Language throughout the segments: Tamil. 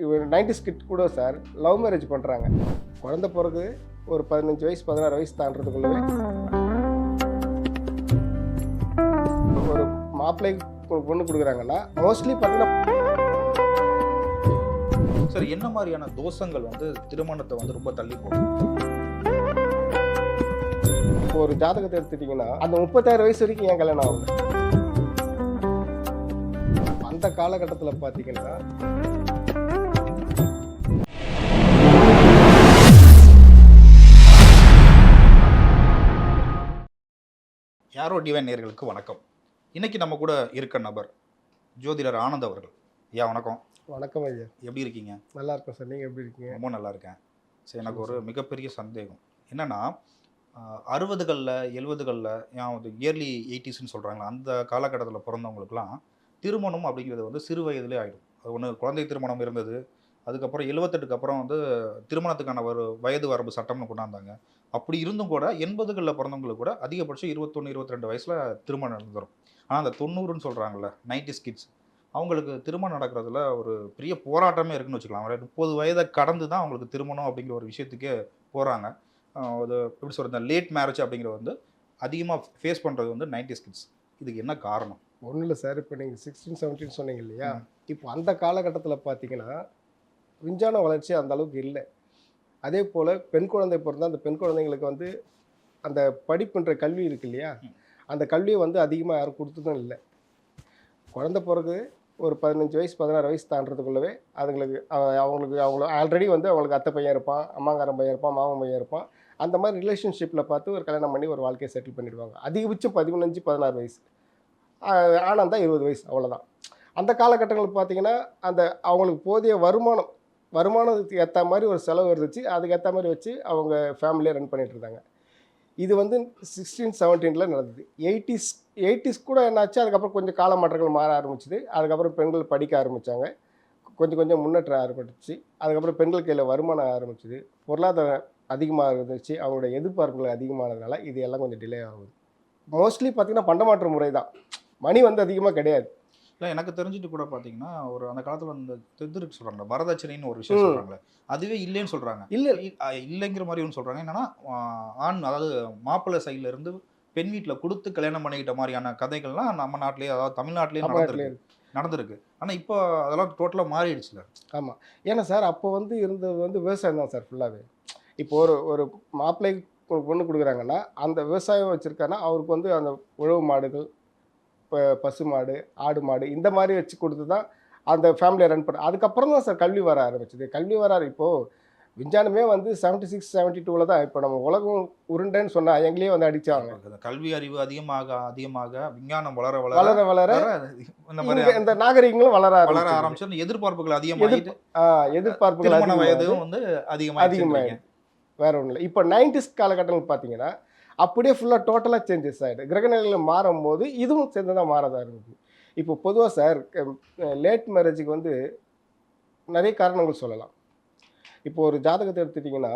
இவர் நைன்டி ஸ்கிட் கூட சார் லவ் மேரேஜ் பண்ணுறாங்க குழந்த பிறகு ஒரு பதினஞ்சு வயசு பதினாறு வயசு தாண்டதுக்குள்ளவே ஒரு மாப்பிள்ளை பொண்ணு கொடுக்குறாங்கன்னா மோஸ்ட்லி பார்த்தீங்கன்னா சார் என்ன மாதிரியான தோஷங்கள் வந்து திருமணத்தை வந்து ரொம்ப தள்ளி போகும் இப்போ ஒரு ஜாதகத்தை எடுத்துட்டிங்கன்னா அந்த முப்பத்தாறு வயசு வரைக்கும் ஏன் கல்யாணம் ஆகுது அந்த காலகட்டத்தில் பார்த்தீங்கன்னா யாரோ டிவைன் நேர்களுக்கு வணக்கம். இன்னைக்கு நம்ம கூட இருக்க நபர் ஜோதிடர் ஆனந்த் அவர்கள். ஐயா வணக்கம். வணக்கம் ஐயா. எப்படி இருக்கீங்க? நல்லா இருக்கும் சார். நீங்கள் எப்படி இருக்கீங்க? ரொம்ப நல்லா இருக்கேன். சரி எனக்கு ஒரு மிகப்பெரிய சந்தேகம். என்னன்னா அறுபதுகளில் எழுபதுகளில் ஏன் வந்து இயர்லி எயிட்டிஸ்னு சொல்கிறாங்களா அந்த காலகட்டத்தில் பிறந்தவங்களுக்குலாம் திருமணம் அப்படிங்கிறது வந்து சிறு வயதிலே ஆகிடும் அது ஒன்று குழந்தை திருமணம் இருந்தது அதுக்கப்புறம் எழுபத்தெட்டுக்கு அப்புறம் வந்து திருமணத்துக்கான ஒரு வயது வரம்பு சட்டம்னு கொண்டாந்தாங்க. அப்படி இருந்தும் கூட எண்பதுகளில் பிறந்தவங்களுக்கு கூட அதிகபட்சம் இருபத்தொன்று இருபத்தி ரெண்டு வயசில் திருமணம் நடந்துடும் ஆனால் அந்த தொண்ணூறுன்னு சொல்கிறாங்கல்ல நைன்டி கிட்ஸ் அவங்களுக்கு திருமணம் நடக்கிறதுல ஒரு பெரிய போராட்டமே இருக்குன்னு வச்சுக்கலாம். ஒரு முப்பது வயதை கடந்து தான் அவங்களுக்கு திருமணம் அப்படிங்கிற ஒரு விஷயத்துக்கே போகிறாங்க அது எப்படி சொல்கிறது லேட் மேரேஜ் அப்படிங்கிறது வந்து அதிகமாக ஃபேஸ் பண்ணுறது வந்து நைன்டி கிட்ஸ். இதுக்கு என்ன காரணம்? ஒன்றும் இல்லை சார். இப்போ நீங்கள் சிக்ஸ்டீன் செவன்டீன் சொன்னீங்க இல்லையா? இப்போ அந்த காலகட்டத்தில் பார்த்தீங்கன்னா விஞ்ஞான வளர்ச்சி அந்த அளவுக்கு இல்லை. அதே போல் பெண் குழந்தை பிறந்தால் அந்த பெண் குழந்தைங்களுக்கு வந்து அந்த படிப்புன்ற கல்வி இருக்கு இல்லையா? அந்த கல்வியை வந்து அதிகமாக யாரும் கொடுத்ததும் இல்லை. குழந்த பிறகு ஒரு பதினஞ்சு வயசு பதினாறு வயசு தாண்டதுக்குள்ளவே அதுங்களுக்கு அவங்களுக்கு அவங்கள ஆல்ரெடி வந்து அவங்களுக்கு அத்தை பையன் இருப்பான் அம்மாங்காரன் பையன் இருப்பான் மாமன் பையன் இருப்பான். அந்த மாதிரி ரிலேஷன்ஷிப்பில் பார்த்து ஒரு கல்யாணம் பண்ணி ஒரு வாழ்க்கையை செட்டில் பண்ணிடுவாங்க. அதிகபட்சம் பதினஞ்சு பதினாறு வயசு. ஆனால் தான் இருபது வயசு அவ்வளோதான் அந்த காலகட்டங்களில் பார்த்தீங்கன்னா அந்த அவங்களுக்கு போதிய வருமானம் வருமானத்துக்கு ஏற்ற மாதிரி ஒரு செலவு இருந்துச்சு. அதுக்கேற்ற மாதிரி வச்சு அவங்க ஃபேமிலியை ரன் பண்ணிகிட்டு இருந்தாங்க. இது வந்து சிக்ஸ்டீன் செவன்டீனில் நடந்தது. எயிட்டிஸ் எயிட்டிஸ் கூட என்னாச்சு அதுக்கப்புறம் கொஞ்சம் கால மாற்றங்கள் மாற ஆரம்பிச்சுது. அதுக்கப்புறம் பெண்கள் படிக்க ஆரம்பித்தாங்க கொஞ்சம் கொஞ்சம் முன்னேற்றம் ஆரம்பிச்சு அதுக்கப்புறம் பெண்கள் கையில் வருமானம் ஆரம்பிச்சுது. பொருளாதாரம் அதிகமாக இருந்துச்சு. அவங்களோட எதிர்பார்ப்புகள் அதிகமானதுனால இது எல்லாம் கொஞ்சம் டிலே ஆகுது. மோஸ்ட்லி பார்த்தீங்கன்னா பண்டமாற்று முறை தான். மணி வந்து அதிகமாக கிடையாது. இல்லை எனக்கு தெரிஞ்சுட்டு கூட பார்த்தீங்கன்னா ஒரு அந்த காலத்தில் அந்த தெதுருக்கு சொல்கிறாங்க வரதட்சணைன்னு ஒரு விஷயம். சொல்கிறாங்களே அதுவே இல்லைன்னு சொல்கிறாங்க இல்லை இல்லைங்கிற மாதிரி ஒன்று சொல்கிறாங்க என்னன்னா ஆண் அதாவது மாப்பிள்ளை சைடுல இருந்து பெண் வீட்டில் கொடுத்து கல்யாணம் பண்ணிக்கிட்ட மாதிரியான கதைகள்லாம் நம்ம நாட்டிலேயே அதாவது தமிழ்நாட்டிலேயே தமிழ்நாட்டிலே நடந்திருக்கு. நடந்திருக்கு. ஆனால் இப்போ அதெல்லாம் டோட்டலாக மாறிடுச்சுல ஆமாம் ஏன்னா சார் அப்போ வந்து இருந்தது வந்து விவசாயம் தான் சார் ஃபுல்லாகவே இப்போ ஒரு ஒரு மாப்பிள்ளை பொண்ணு கொடுக்குறாங்கன்னா அந்த விவசாயம் வச்சுருக்காருன்னா அவருக்கு வந்து அந்த உழவு மாடுகள் இப்போ பசு மாடு ஆடு மாடு இந்த மாதிரி வச்சு கொடுத்து தான் அந்த ஃபேமிலியை ரன் பண்ண அதுக்கப்புறம் தான் சார் கல்வி வர ஆரம்பிச்சது. கல்வி வர இப்போது விஞ்ஞானமே வந்து செவன்ட்டி சிக்ஸ் செவன்ட்டி டூவில் தான் இப்போ நம்ம உலகம் உருண்டைன்னு சொன்னால் எங்களையே வந்து இந்த கல்வி அறிவு அதிகமாக அதிகமாக விஞ்ஞானம் வளர வளர வளர வளர இந்த மாதிரி இந்த நாகரிகங்களும் வளர வளர ஆரம்பிச்சு எதிர்பார்ப்புகள் அதிகமாகிட்டு எதிர்பார்ப்புகள். வயதும் வந்து அதிகமாக அதிகமாயிடுது. வேற ஒன்றும் இல்லை இப்போ நைன்டிஸ் காலகட்டங்கள் பார்த்தீங்கன்னா அப்படியே ஃபுல்லாக டோட்டலாக சேஞ்சஸ் ஆகிடுது கிரகநிலைகள் மாறும் போது இதுவும் சேர்ந்து தான் மாறதாக இருக்குது இப்போ பொதுவாக சார் லேட் மேரேஜுக்கு வந்து நிறைய காரணங்கள் சொல்லலாம். இப்போ ஒரு ஜாதகத்தை எடுத்துட்டிங்கன்னா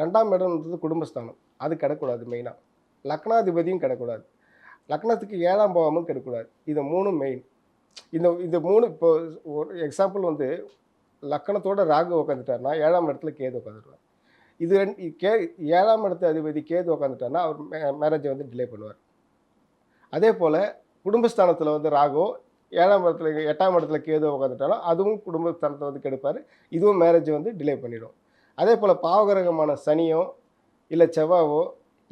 ரெண்டாம் இடம்ன்றது குடும்பஸ்தானம். அது கிடக்கூடாது மெயினாக லக்னாதிபதியும் கிடக்கூடாது. லக்னத்துக்கு ஏழாம் பாவமும் கிடக்கூடாது. இது மூணும் மெயின் இந்த இந்த மூணு இப்போ ஒரு எக்ஸாம்பிள் வந்து லக்கணத்தோட ராகு உட்காந்துட்டாருன்னா ஏழாம் இடத்துல கேது உட்காந்துருவார் இது ரெண்டு கே ஏழாம் இடத்து அதிபதி கேது உட்காந்துட்டான்னா அவர் மேரேஜை வந்து டிலே பண்ணுவார். அதே போல் குடும்பஸ்தானத்தில் வந்து ராகோ ஏழாம் இடத்துல எட்டாம் இடத்துல கேது உட்காந்துட்டாலும் அதுவும் குடும்பஸ்தானத்தை வந்து கெடுப்பார். இதுவும் மேரேஜை வந்து டிலே பண்ணிடும். அதே போல் பாவகிரகமான சனியோ இல்லை செவ்வாவோ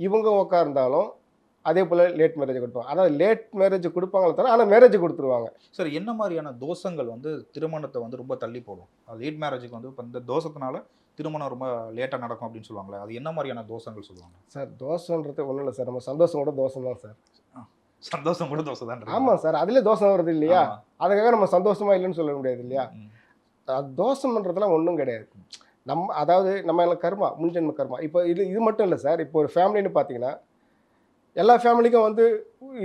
இவங்க உட்கார்ந்தாலும் அதே போல் லேட் மேரேஜ் கொடுப்பாங்க. அதாவது லேட் மேரேஜ் கொடுப்பாங்களே தவிர ஆனால் மேரேஜ் கொடுத்துருவாங்க. சார் என்ன மாதிரியான தோஷங்கள் வந்து திருமணத்தை வந்து ரொம்ப தள்ளி போடும்? லேட் மேரேஜுக்கு வந்து இப்போ இந்த தோஷத்தினால திருமணம் ரொம்ப லேட்டாக நடக்கும் அப்படின்னு சொல்லுவாங்களே அது என்ன மாதிரியான தோஷங்கள் சொல்லுவாங்க? சார் தோசைன்றது ஒன்றும் இல்லை சார். நம்ம சந்தோஷம் கூட தோசை தான் சார் சந்தோஷம் கூட தோசை தான் ஆமாம் சார் அதிலே தோசை வருது இல்லையா? அதுக்காக நம்ம சந்தோஷமா இல்லைன்னு சொல்ல முடியாது இல்லையா? தோஷம்ன்றதுலாம் ஒன்றும் கிடையாது. நம்ம அதாவது நம்ம எல்லாம் கர்மா முன்ஜென்ம கர்மா. இப்போ இது இது மட்டும் இல்லை சார். இப்போ ஒரு ஃபேமிலின்னு பார்த்தீங்கன்னா எல்லா ஃபேமிலிக்கும் வந்து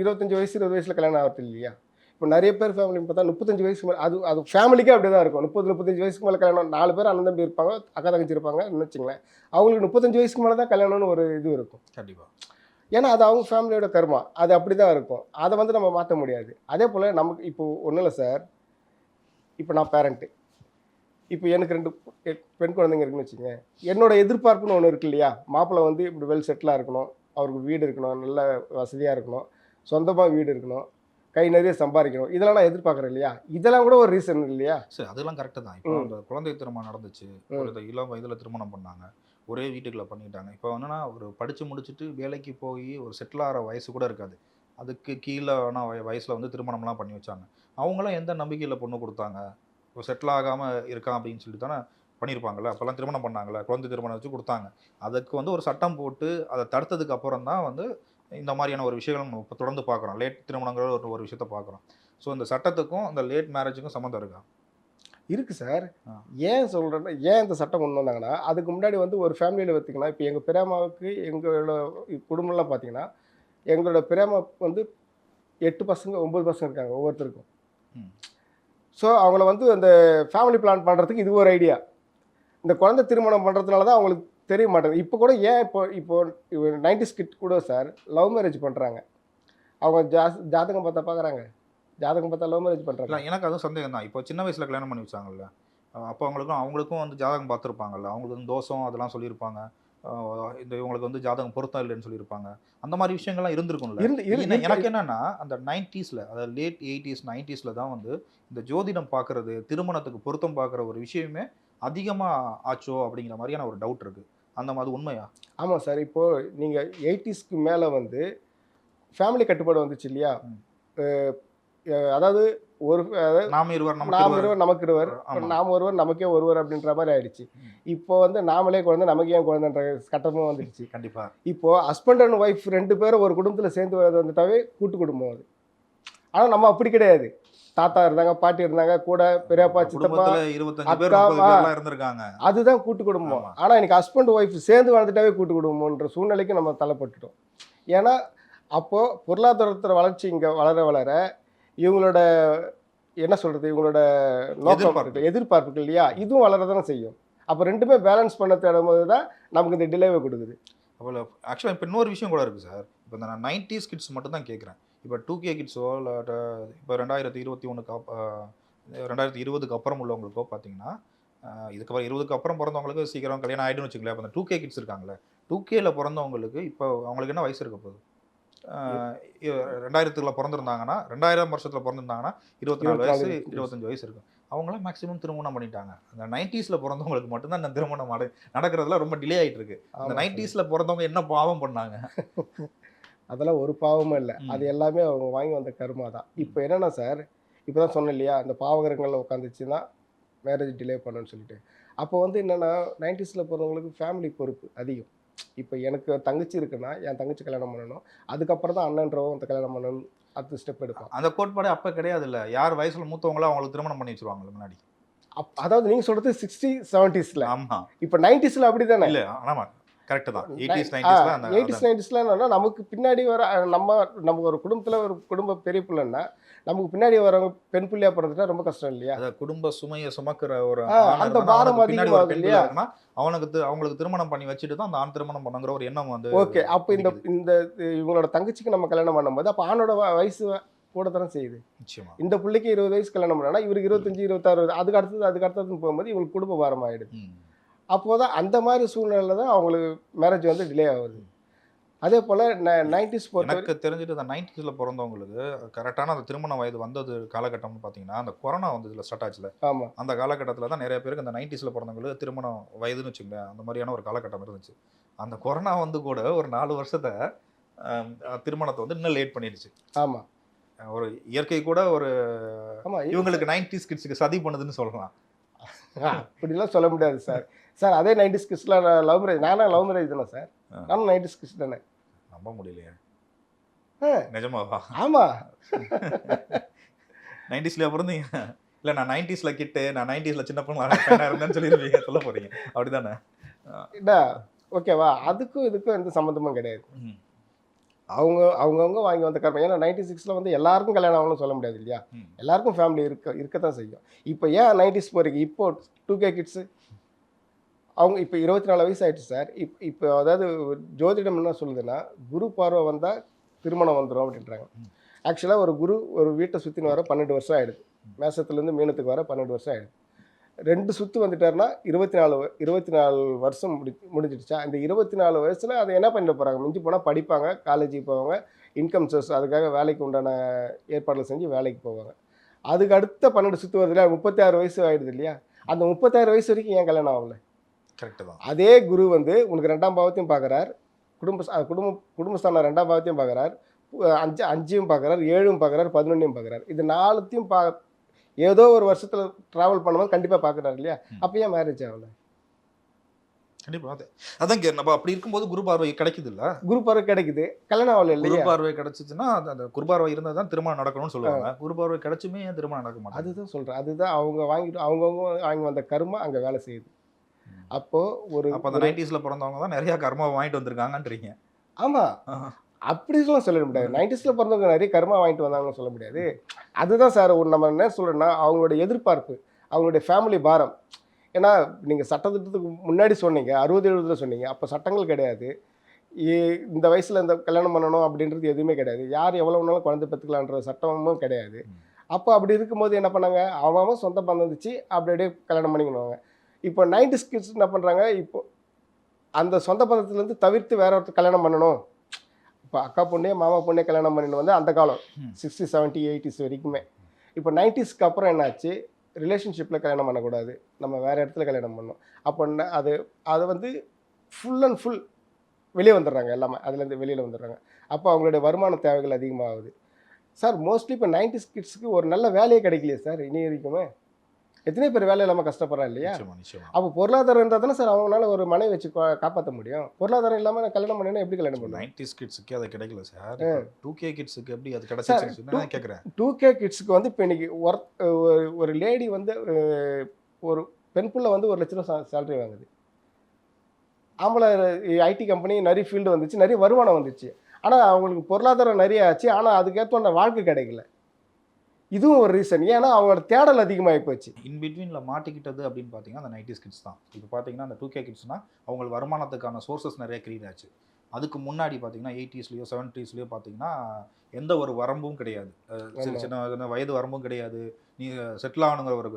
இருபத்தஞ்சி வயசு இருபது வயசில் கல்யாணம் ஆகிறது இல்லையா? இப்போ நிறைய பேர் ஃபேமிலி பார்த்தா முப்பத்தஞ்சு வயசுக்கு மேலே அது அது ஃபேமிலிக்கே அப்படியே தான் இருக்கும். முப்பது முப்பத்தஞ்சு வயசுக்கு மேலே கல்யாணம் நாலு பேர் அண்ணன் தம்பி இருப்பாங்க அக்கா தங்கச்சி இருப்பாங்கன்னு வச்சுங்களேன். அவங்களுக்கு முப்பத்தஞ்சு வயசுக்கு மேலே தான் கல்யாணம்னு ஒரு இது இருக்கும். கண்டிப்பா. ஏன்னா அது அவங்க ஃபேமிலியோட கர்மா. அது அப்படி தான் இருக்கும். அதை வந்து நம்ம மாற்ற முடியாது. அதே போல் நமக்கு இப்போ ஒன்றும் இல்லை சார் இப்போ நான் பேரண்ட்டு இப்போ எனக்கு ரெண்டு பெண் குழந்தைங்க இருக்குன்னு வச்சுங்க என்னோட எதிர்பார்ப்புன்னு ஒன்று இருக்கு இல்லையா? மாப்பிள்ளை வந்து இப்படி வெல் செட்டிலாக இருக்கணும். அவருக்கு வீடு இருக்கணும். நல்ல வசதியாக இருக்கணும். சொந்தமாக வீடு இருக்கணும். கை நிறைய சம்பாதிக்கணும். இதெல்லாம் நான் எதிர்பார்க்குறேன் இல்லையா? இதெல்லாம் கூட ஒரு ரீசன் இல்லையா? சரி அதெல்லாம் கரெக்டு தான். இப்போ. அந்த குழந்தை திருமணம் நடந்துச்சு. ஒரு இளம் வயதில் திருமணம் பண்ணாங்க. ஒரே வீட்டுக்குள்ள பண்ணிட்டாங்க. இப்போ என்னன்னா ஒரு படித்து முடிச்சுட்டு வேலைக்கு போய் ஒரு செட்டில் ஆகிற வயசு கூட இருக்காது. அதுக்கு கீழேனா வயசில் வந்து திருமணம்லாம் பண்ணி வச்சாங்க. அவங்களாம் எந்த நம்பிக்கையில் பொண்ணு கொடுத்தாங்க? இப்போ செட்டில் ஆகாமல் இருக்கான் அப்படின்னு சொல்லிட்டு தானே பண்ணியிருப்பாங்கல்ல அப்போல்லாம் திருமணம் பண்ணாங்கல்ல? குழந்தை திருமணம் வச்சு கொடுத்தாங்க. அதுக்கு வந்து ஒரு சட்டம் போட்டு அதை தடுத்ததுக்கு அப்புறம் தான் வந்து இந்த மாதிரியான ஒரு விஷயங்கள் நம்ம இப்போ தொடர்ந்து பார்க்குறோம். லேட் திருமணங்கிற ஒரு ஒரு விஷயத்த பார்க்குறோம். ஸோ இந்த சட்டத்துக்கும் அந்த லேட் மேரேஜுக்கும் சம்மந்தம் இருக்கா? இருக்கு சார். ஏன் சொல்கிறேன்னா ஏன் இந்த சட்டம் கொண்டு வந்தாங்கன்னா அதுக்கு முன்னாடி வந்து ஒரு ஃபேமிலியில் பார்த்தீங்கன்னா இப்போ எங்கள் பெரியம்மாவுக்கு எங்களோட குடும்பம்லாம் பார்த்தீங்கன்னா எங்களோட பெரியம்மாவுக்கு வந்து எட்டு பசங்க ஒம்பது பசங்க இருக்காங்க ஒவ்வொருத்தருக்கும். ஸோ அவங்கள வந்து அந்த ஃபேமிலி பிளான் பண்ணுறதுக்கு இது ஒரு ஐடியா இந்த குழந்தை திருமணம் பண்ணுறதுனால தான் அவங்களுக்கு தெரிய மாட்டேங்குது இப்போ கூட ஏன் இப்போ இப்போ நைன்டி ஸ்கிட் கூட சார் லவ் மேரேஜ் பண்ணுறாங்க அவங்க ஜா ஜாதகம் பார்த்தா பார்க்குறாங்க ஜாதகம் பார்த்தா லவ் மேரேஜ் பண்ணுறாங்க எனக்கு அதுவும் சந்தேகம் தான் இப்போ சின்ன வயசில் கல்யாணம் பண்ணி வச்சாங்கல்ல அப்போ அவங்களுக்கும் அவங்களுக்கும் வந்து ஜாதகம் பார்த்துருப்பாங்கல்ல அவங்களுக்கு வந்து தோஷம் அதெல்லாம் சொல்லியிருப்பாங்க. இந்த இவங்களுக்கு வந்து ஜாதகம் பொருத்தம் இல்லைன்னு சொல்லியிருப்பாங்க. அந்த மாதிரி விஷயங்கள்லாம் இருந்திருக்கும்ல. இருந்து. எனக்கு என்னன்னா அந்த நைன்டிஸில் அதாவது லேட் எயிட்டிஸ் நைன்டிஸில் தான் வந்து இந்த ஜோதிடம் பார்க்கறது திருமணத்துக்கு பொருத்தம் பார்க்குற ஒரு விஷயமே அதிகமாக ஆச்சோ அப்படிங்கிற மாதிரியான ஒரு டவுட் இருக்குது அந்த மாதிரி உண்மையா? ஆமாம் சார். இப்போது நீங்கள் எயிட்டிஸ்க்கு மேலே வந்து ஃபேமிலி கட்டுப்பாடு வந்துச்சு இல்லையா? அதாவது ஒரு நாம இருவர் நாம் இருவர். நமக்கு இருவர். நாம் ஒருவர் நமக்கே ஒருவர் அப்படின்ற மாதிரி ஆயிடுச்சு. இப்போ வந்து நாமளே குழந்தை நமக்கு ஏன் குழந்தைன்ற கட்டமும் வந்துடுச்சு. கண்டிப்பா. இப்போ ஹஸ்பண்ட் அண்ட் ஒய்ஃப் ரெண்டு பேரும் ஒரு குடும்பத்தில் சேர்ந்து வந்துட்டாவே கூட்டு குடும்பம் அது. ஆனால் நம்ம அப்படி கிடையாது. தாத்தா இருந்தாங்க பாட்டி இருந்தாங்க கூட பெரியப்பா சித்தப்பா இருந்திருக்காங்க. அதுதான் கூட்டு குடும்பம். ஆனால் இன்னைக்கு ஹஸ்பண்ட் ஒய்ஃப் சேர்ந்து வாழ்ந்துட்டாவே கூட்டு குடும்பம்ன்ற சூழ்நிலைக்கு நம்ம தள்ளப்பட்டுட்டோம். ஏன்னா அப்போது பொருளாதாரத்தோட வளர்ச்சி இங்கே வளர வளர இவங்களோட என்ன சொல்கிறது இவங்களோட நோக்கம் எதிர்பார்ப்புகள் இல்லையா? இதுவும் வளர தானே செய்யும். அப்போ ரெண்டுமே பேலன்ஸ் பண்ண தேடும் போது தான் நமக்கு இந்த டிலேவை கொடுக்குது. அப்போ ஆக்சுவலாக இப்போ இன்னொரு விஷயம் கூட இருக்குது சார் இப்போ இந்த நான் நைன்டிஸ் கிட்ஸ் மட்டும் தான் கேட்குறேன் இப்போ டூ கே கிட்ஸோ இல்லை இப்போ ரெண்டாயிரத்தி இருபத்தி ஒன்றுக்கு அப் ரெண்டாயிரத்தி இருபதுக்கு அப்புறம் உள்ளவங்களுக்கோ பார்த்தீங்கன்னா இதுக்கப்புறம் இருபதுக்கு அப்புறம் பிறந்தவங்களுக்கு சீக்கிரம் கல்யாணம் ஆகிடுன்னு வச்சுங்களேன் அப்போ அந்த டூ கே கிட்ஸ் இருக்காங்களே டூ கேல பிறந்தவங்களுக்கு இப்போ அவங்களுக்கு என்ன வயசு இருக்க போகுது? ரெண்டாயிரத்துல பிறந்திருந்தாங்கன்னா ரெண்டாயிரம் வருஷத்தில் பிறந்திருந்தாங்கன்னா இருபத்தி நாலு வயசு இருபத்தஞ்சு வயசு இருக்கும். அவங்களாம் மேக்ஸிமம் திருமணம் பண்ணிட்டாங்க. அந்த நைன்டிஸில் பிறந்தவங்களுக்கு மட்டும்தான் இந்த திருமணம் நட நடக்கிறதுல ரொம்ப டிலே ஆகிட்டு இருக்கு. அந்த. நைன்டிஸில் பிறந்தவங்க என்ன பாவம் பண்ணாங்க? அதெல்லாம் ஒரு பாவமும் இல்லை. அது எல்லாமே அவங்க வாங்கி வந்த கருமா தான். இப்போ என்னன்னா சார் இப்போ தான் சொன்னேன் இல்லையா அந்த பாவகரங்களில் உட்காந்துச்சுன்னா மேரேஜ் டிலே பண்ணணும்னு சொல்லிட்டு. அப்போ வந்து என்னென்னா நைன்டிஸில் பிறந்தவங்களுக்கு ஃபேமிலி பொறுப்பு அதிகம். இப்போ எனக்கு தங்கச்சி இருக்குன்னா என் தங்கச்சி கல்யாணம் பண்ணணும். அதுக்கப்புறம் தான் அண்ணன்றவன் அந்த கல்யாணம் பண்ணணும். அடுத்த ஸ்டெப் எடுப்பான் அந்த கோட்பாடு அப்ப கிடையாது இல்ல யார் வயசுல மூத்தவங்களோ அவங்களுக்கு திருமணம் பண்ணி வச்சிருவாங்க முன்னாடி. அப் அதாவது நீங்கள் சொல்கிறது சிக்ஸ்டி செவன்ட்டீஸில் ஆமா. இப்போ நைன்டிஸில் அப்படி தானே இல்ல ஆமா. கரெக்ட் தான் எயிட்டிஸ் நைன்டிஸ்ல என்னன்னா நமக்கு பின்னாடி வர நம்ம நம்ம ஒரு குடும்பத்தில் ஒரு குடும்ப பெரிய பிள்ளைன்னா நமக்கு பின்னாடி வரவங்க பெண் பிள்ளையா பிறந்துட்டா ரொம்ப கஷ்டம் இல்லையா அத குடும்ப சுமையை சுமக்கிற ஒரு அந்த பாரம் பெண் இல்லையா? அவனுக்கு அவங்களுக்கு திருமணம் பண்ணி வச்சுட்டு தான் அந்த ஆண் திருமணம் பண்ணுங்கிற ஒரு எண்ணம் வந்து ஓகே அப்போ இந்த. இந்த இவங்களோட தங்கச்சிக்கு நம்ம கல்யாணம் பண்ணும்போது அப்போ ஆணோட வயசு கூட தானே செய்யுது நிச்சயமா இந்த பிள்ளைக்கு இருபது வயசு கல்யாணம் பண்ணா இவருக்கு இருபத்தஞ்சு இருபத்தாறு. அதுக்கு அடுத்தது அதுக்கு அடுத்தது போகும்போது இவங்களுக்கு குடும்ப பாரம் ஆயிடுது ம். அப்போதான் அந்த மாதிரி சூழ்நிலையில தான் அவங்களுக்கு மேரேஜ் வந்து டிலே ஆகுது. அதே போல் நைன்டிஸ் எனக்கு தெரிஞ்சுட்டு அந்த நைன்டிஸ்ல பிறந்தவங்களுக்கு கரெக்டான அந்த திருமண வயது வந்தது காலகட்டம்னு பார்த்தீங்கன்னா அந்த கொரோனா வந்து இதில் ஸ்டார்ட் ஆச்சுல. ஆமாம் அந்த காலகட்டத்தில் தான் நிறைய பேருக்கு அந்த நைன்டிஸில் பிறந்தவங்களுக்கு திருமணம் வயதுன்னு வச்சுங்களேன் அந்த மாதிரியான ஒரு காலகட்டம் இருந்துச்சு. அந்த கொரோனா வந்து கூட ஒரு நாலு வருஷத்தை திருமணத்தை வந்து இன்னும் லேட் பண்ணிடுச்சு. ஆமாம் ஒரு இயற்கை கூட ஒரு ஆமாம் இவங்களுக்கு நைன்டிஸ் கிட்ஸுக்கு சதி பண்ணுதுன்னு சொல்லலாம். அப்படிலாம் சொல்ல முடியாது சார். சார் அதே நைன்டிஸ் கிஸ்லாம் லவ் மேரேஜ் நானும் லவ் மேரேஜ் தானே சார். நானும் நைன்டிஸ் கிஸ் தானே. நம்ப முடியலையே. நிஜமாவா? ஆமாம் நைன்டிஸ்ல பிறந்தீங்க. இல்ல நான் நைன்டிஸ்ல கிட்டு நான் நைன்டிஸ்ல சின்ன பொண்ணு இருந்தேன்னு சொல்லிருப்பீங்க சொல்ல போறீங்க. அப்படிதானே? என்ன ஓகேவா அதுக்கும் இதுக்கும் எந்த சம்மந்தமும் கிடையாது. அவங்க அவங்கவுங்க வாங்கி வந்த கர்மம் ஏன்னா நைன்டி சிக்ஸில் வந்து எல்லாருக்கும் கல்யாணம் ஆகணும்னு சொல்ல முடியாது இல்லையா. எல்லாருக்கும் ஃபேமிலி இருக்க இருக்கத்தான் செய்யும். இப்போ ஏன் நைன்டிஸ் போகிறீங்க இப்போ டூ கே கிட்ஸு அவங்க இப்போ இருபத்தி நாலு வயசு ஆயிடுச்சு சார். இப் இப்போ அதாவது ஜோதிடம் என்ன சொல்லுதுன்னா குரு பார்வை வந்தால் திருமணம் வந்துடும் அப்படின்றாங்க. ஆக்சுவலாக ஒரு குரு ஒரு வீட்டை சுற்றின்னு வர பன்னெண்டு வருஷம் ஆயிடுது. மேசத்துலேருந்து மீனத்துக்கு வர பன்னெண்டு வருஷம் ஆயிடுது. ரெண்டு சுற்று வந்துட்டாருன்னா இருபத்தி நாலு இருபத்தி நாலு வருஷம் முடி முடிஞ்சிடுச்சா? இந்த இருபத்தி நாலு வயசில் அதை என்ன பண்ணிட்டு போகிறாங்க மிஞ்சி போனால் படிப்பாங்க காலேஜுக்கு போவாங்க இன்கம் சோர்ஸ் அதுக்காக வேலைக்கு உண்டான ஏற்பாடுகள் செஞ்சு வேலைக்கு போவாங்க. அதுக்கு அடுத்த பன்னெண்டு சுற்று வருது இல்லையா முப்பத்தி ஆறு வயசு ஆயிடுது இல்லையா? அந்த முப்பத்தாறு வயசு வரைக்கும் ஏன் கல்யாணம் ஆகல? கரெக்டு தான். அதே குரு வந்து உனக்கு ரெண்டாம் பாவத்தையும் பார்க்குறார். குடும்ப குடும்ப குடும்பஸ்தானம் ரெண்டாம் பாவத்தையும் பார்க்குறார். அஞ்சு அஞ்சையும் பார்க்குறார் ஏழும் பார்க்குறார் பதினொன்னையும் பார்க்குறார். இது நாலுத்தையும் பா ஏதோ ஒரு வருஷத்தில் ட்ராவல் பண்ணும்போது கண்டிப்பாக பார்க்குறாரு இல்லையா? அப்போ ஏன் மேரேஜ் ஆகல? கண்டிப்பா அது அதான் நம்ம அப்படி இருக்கும்போது குரு பார்வை கிடைக்குது இல்ல? குரு பார்வை கிடைக்குது. கல்யாணம் ஆகல குரு இல்லையா பார்வை கிடைச்சிச்சுன்னா அந்த- குரு பார்வை இருந்தால் தான் திருமணம் நடக்கணும்னு சொல்லுவாங்க. குரு பார்வை கிடைச்சுமே ஏன் திருமணம் நடக்க மாட்டாங்க அதுதான் சொல்கிறேன் அதுதான் அவங்க வாங்கிட்டு அவங்கவுங்க வாங்கி வந்த கர்மா அங்கே வேலை செய்யுது. ம். அப்போது ஒரு அப்போ அந்த நைன்டிஸ்ல பிறந்தவங்க தான் நிறைய கர்மாவை வாங்கிட்டு வந்திருக்காங்கன்றீங்க. ஆமாம். அப்படிலாம் சொல்ல முடியாது. நைன்டிஸில் பிறந்தவங்க நிறைய கர்மா வாங்கிட்டு வந்தாங்கன்னு சொல்ல முடியாது. அதுதான் சார் ஒரு நம்ம என்ன சொல்கிறோன்னா அவங்களோட எதிர்பார்ப்பு அவங்களுடைய ஃபேமிலி பாரம். ஏன்னா நீங்கள் சட்டத்திட்டத்துக்கு முன்னாடி சொன்னீங்க அறுபது எழுபதுல சொன்னீங்க. அப்போ சட்டங்கள் கிடையாது. இந்த வயசில் இந்த கல்யாணம் பண்ணணும் அப்படின்றது எதுவுமே கிடையாது. யார் எவ்வளோ வேணாலும் குழந்தை பெற்றுக்கலான்ற சட்டமும் கிடையாது. அப்போ அப்படி இருக்கும்போது என்ன பண்ணாங்க? அவன் அவன் சொந்த பந்தம் வந்துச்சு அப்படி அப்படியே கல்யாணம் பண்ணிக்கணுவாங்க இப்போ நைன்டி கிட்ஸ் என்ன பண்ணுறாங்க இப்போ அந்த சொந்த பந்தத்துலேருந்து தவிர்த்து வேற ஒருத்தர் கல்யாணம் பண்ணணும். இப்போ அக்கா பொண்ணே மாமா பொண்ணே கல்யாணம் பண்ணிட்டு வந்து அந்த காலம். சிக்ஸ்டி செவன்ட்டி எயிட்டிஸ் வரைக்குமே. இப்போ நைன்டிஸ்க்கு அப்புறம் என்னாச்சு? ரிலேஷன்ஷிப்பில் கல்யாணம் பண்ணக்கூடாது. நம்ம வேறு இடத்துல கல்யாணம் பண்ணோம் அப்போ அது அது வந்து ஃபுல் அண்ட் ஃபுல் வெளியே வந்துடுறாங்க எல்லாமே. அதுலேருந்து வெளியில் வந்துடுறாங்க. அப்போ அவங்களுடைய வருமான தேவைகள் அதிகமாகுது. சார் மோஸ்ட்லி இப்போ நைன்டிஸ் கிட்ஸுக்கு ஒரு நல்ல வேலையே கிடைக்கலையே சார் இனி வரைக்குமே? எத்தனை பேர் வேலை இல்லாமல் கஷ்டப்படுறாங்க இல்லையா? அப்போ பொருளாதாரம் இருந்தால் தானே சார் அவங்களால ஒரு மனை வச்சு காப்பாற்ற முடியும். பொருளாதாரம் இல்லாமல் கல்யாணம் பண்ணா எப்படி கல்யாணம் பண்ணுவேன்? நைன்டிஸ் கிட்ஸுக்கு அது கிடைக்கல சார். டூ கே கிட்ஸுக்கு எப்படி அது நான் கேட்குறேன் டூ கே கிட்ஸுக்கு வந்து இப்போ இன்னைக்கு ஒர்க் ஒரு ஒரு லேடி வந்து ஒரு பெண் பிள்ளை வந்து ஒரு லட்ச ரூபா சேலரி வாங்குது. ஆம்பளை ஐடி கம்பெனி நிறைய ஃபீல்டு வந்துச்சு நிறைய வருமானம் வந்துச்சு. ஆனால் அவங்களுக்கு பொருளாதாரம் நிறைய ஆச்சு. ஆனால் அதுக்கேற்ற வாழ்க்கை கிடைக்கல. இதுவும் ஒரு ரீசன் ஏன்னா அவங்களோட தேடல் அதிகமாகி போச்சு. இன் பிட்வீனில் மாட்டிக்கிட்டது அப்படின்னு பார்த்தீங்கன்னா அந்த நைன்டிஸ் கிட்ஸ் தான். இப்போ பார்த்தீங்கன்னா அந்த டூ கே கிட்ஸ்னா அவங்க வருமானத்துக்கான சோர்சஸ் நிறைய கிரியேட் ஆச்சு. அதுக்கு முன்னாடி பார்த்தீங்கன்னா எயிட்டிஸ்லேயோ செவன்ட்டீஸ்லேயோ பார்த்தீங்கன்னா எந்த ஒரு வரம்பும் கிடையாது. சின்ன சின்ன வயது வரம்பும் கிடையாது. நீ செட்டில் ஆகணுங்கிற ஒரு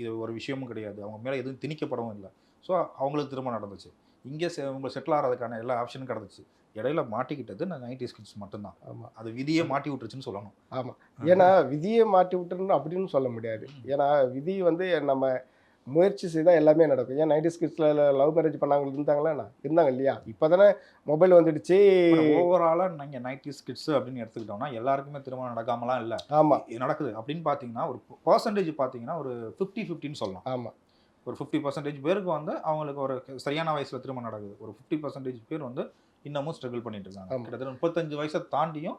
இது ஒரு விஷயமும் கிடையாது. அவங்க மேலே எதுவும் திணிக்கப்படவும் இல்லை. ஸோ அவங்களுக்கு திரும்ப நடந்துச்சு. இங்கே அவங்க செட்டில் ஆகிறதுக்கான எல்லா ஆப்ஷனும் கிடந்துச்சு இடையில மாட்டிக்கிட்டது நான் நைன்டிஸ் கிட்ஸ் மட்டும்தான். ஆமாம் அது விதியை மாட்டி விட்டுருச்சுன்னு சொல்லணும். ஏன்னா விதியை மாட்டி விட்டுருன்னு அப்படின்னு சொல்ல முடியாது. ஏன்னா விதி வந்து நம்ம முயற்சி செய்தால் எல்லாமே நடக்கும். ஏன் நைன்டி ஸ்கிட்ஸில் லவ் மேரேஜ் பண்ணாங்க இருந்தாங்களா? இருந்தாங்க இல்லையா? இப்போ தானே மொபைல் வந்துடுச்சு. ஓவராலாக நீங்கள் நைன்டிஸ் கிட்ஸ் அப்படின்னு எடுத்துக்கிட்டோம்னா எல்லாருக்குமே திருமணம் நடக்காமலாம் இல்லை. ஆமாம் நடக்குது. அப்படின்னு பார்த்தீங்கன்னா ஒரு பர்சன்டேஜ் பார்த்தீங்கன்னா ஒரு ஃபிஃப்டி ஃபிஃப்டின்னு சொல்லலாம். ஆமாம் ஒரு ஃபிஃப்டி பர்சன்டேஜ் பேருக்கு வந்து அவங்களுக்கு ஒரு சரியான வயசில் திருமணம் நடக்குது. ஒரு ஃபிஃப்டி பர்சன்டேஜ் பேர் வந்து இன்னமும் ஸ்ட்ரகிள் பண்ணிட்டு இருக்காங்க. கிட்டத்தட்ட முப்பத்தஞ்சு வயசை தாண்டியும்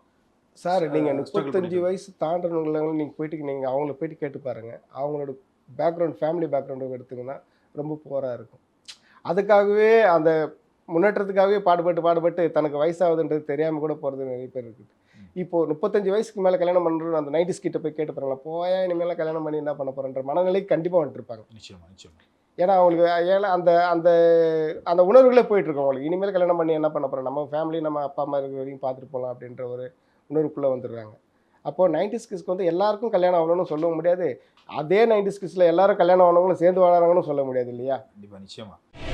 சார் நீங்கள் முப்பத்தஞ்சு வயசு தாண்டினவங்களை நீங்கள் போயிட்டு நீங்கள் அவங்கள போயிட்டு கேட்டு பாருங்கள் அவங்களோட பேக்ரவுண்ட் ஃபேமிலி பேக்ரவுண்டு எடுத்திங்கன்னா ரொம்ப போராக இருக்கும். அதுக்காகவே அந்த முன்னேற்றத்துக்காகவே பாடுபட்டு பாடுபட்டு தனக்கு வயசாகுதுன்றது தெரியாமல் கூட போகிறது நிறைய பேர் இருக்குது. ம். இப்போ முப்பத்தஞ்சு வயசுக்கு மேலே கல்யாணம் பண்ணுறது அந்த நைன்டிஸ் கிட்ட போய் கேட்டு பாருங்களா போயா இனிமேல் கல்யாணம் பண்ணி என்ன பண்ண போகிறன்ற மனநிலைக்கு கண்டிப்பாக வந்துட்டுருப்பாங்க நிச்சயமா நிச்சயமா. ஏன்னா அவங்களுக்கு ஏன்னா அந்த அந்த அந்த உணர்வுகளே போயிட்டுருக்கோம் அவங்களுக்கு. இனிமேல் கல்யாணம் பண்ணி என்ன பண்ண போகிறோம் நம்ம ஃபேமிலி நம்ம அப்பா அம்மா இருக்கிற வரைக்கும் பார்த்துட்டு போகலாம் அப்படின்ற ஒரு உணர்வுக்குள்ளே வந்துடுறாங்க. அப்போது நைன்டிஸ் கிஸ்க்கு வந்து எல்லாருக்கும் கல்யாணம் ஆகணும்னு சொல்ல முடியாது. அதே நைன்டிஸ் கிஸ்ல எல்லாரும் கல்யாணம் ஆனவங்களும் சேர்ந்து வாழறாங்கன்னு சொல்ல முடியாது இல்லையா? கண்டிப்பாக நிச்சயமாக